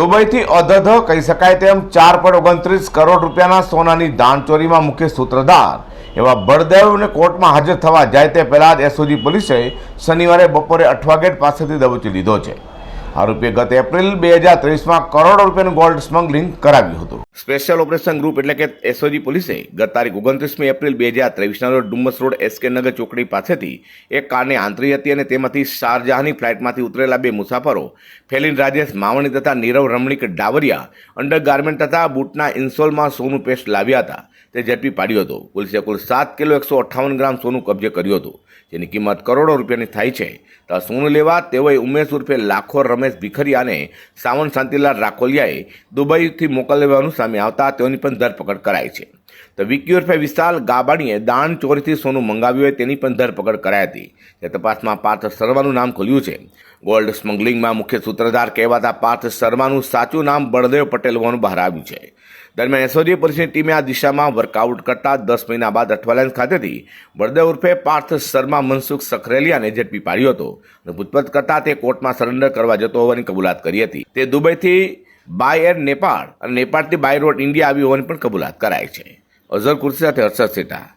દુબઈથી અધધ કહી શકાય તેમ ચાર પોઈન્ટ ઓગણત્રીસ કરોડ રૂપિયાના સોનાની દાણચોરીમાં મુખ્ય સૂત્રધાર. એવા બળદેવને કોર્ટમાં હાજર થવા જાય તે પહેલા જ એસઓજી પોલીસે શનિવારે બપોરે અઠવા ગેટ પાસેથી દબોચી લીધો છે. આરોપીએ ગત એપ્રિલ બે હજાર ત્રેવીસમાં કરોડો રૂપિયાનું ગોલ્ડ સ્મગલિંગ કરાવ્યું હતું. સ્પેશિયલ ઓપરેશન ગ્રુપ એટલે કે એસઓજી પોલીસે ગત તારીખ ઓગણત્રીસમી એપ્રિલ બે હજાર ત્રેવીસના રોજ ડુમ્મસ રોડ એસકે નગર ચોકડી પાસેથી એક કારને આંતરી હતી અને તેમાંથી શારજહાની ફ્લાઇટમાંથી ઉતરેલા બે મુસાફરો, ફેલિન રાજેશ માવણી તથા નીરવ રમણીક ડાવરિયા, અંડર ગાર્મેન્ટ તથા બૂટના ઇન્સોલમાં સોનું પેસ્ટ લાવ્યા હતા. તે ઝડપી પાડ્યો હતો. પોલીસે કુલ સાત કિલો એકસો અઠ્ઠાવન ગ્રામ સોનું કબજે કર્યું હતું, જેની કિંમત કરોડો રૂપિયાની થાય છે. તો સોનું લેવા તેઓએ ઉમેશ ઉર્ફે લાખો રમેશ ભીખરિયા અને સાવંત શાંતિલાલ રાખોલિયાએ દુબઈથી મોકલવાનું સામે આવતા તેઓની પણ ધરપકડ કરાઈ છે. તો વિકી ઉર્ફે વિશાલ ગાબાણીએ દાણ ચોરીથી સોનું મંગાવ્યું હોય તેની પણ ધરપકડ કરાઈ હતી. તે તપાસમાં પાર્થ શર્માનું નામ ખુલ્યું છે. ગોલ્ડ સ્મગલિંગમાં મુખ્ય સૂત્રધાર કહેવાતા પાર્થ શર્માનું સાચું નામ બળદેવ પટેલ હોવાનું બહાર આવ્યું છે. દરમિયાન એસઓજી પોલીસની ટીમે આ દિશામાં વર્કઆઉટ કરતા દસ મહિના બાદ અઠવાલેન્સ ખાતેથી બળદેવ ઉર્ફે પાર્થ શર્મા મનસુખ સખરેલિયાને ઝડપી પાડ્યો હતો અને પૂછપરછ કરતા તે કોર્ટમાં સરેન્ડર કરવા જતો હોવાની કબૂલાત કરી હતી. તે દુબઈથી બાય એર નેપાળ અને નેપાળથી બાય રોડ ઇન્ડિયા આવી હોવાની પણ કબૂલાત કરાઈ છે. અઝર કુર્સી સાથે હર્ષદ સેટા.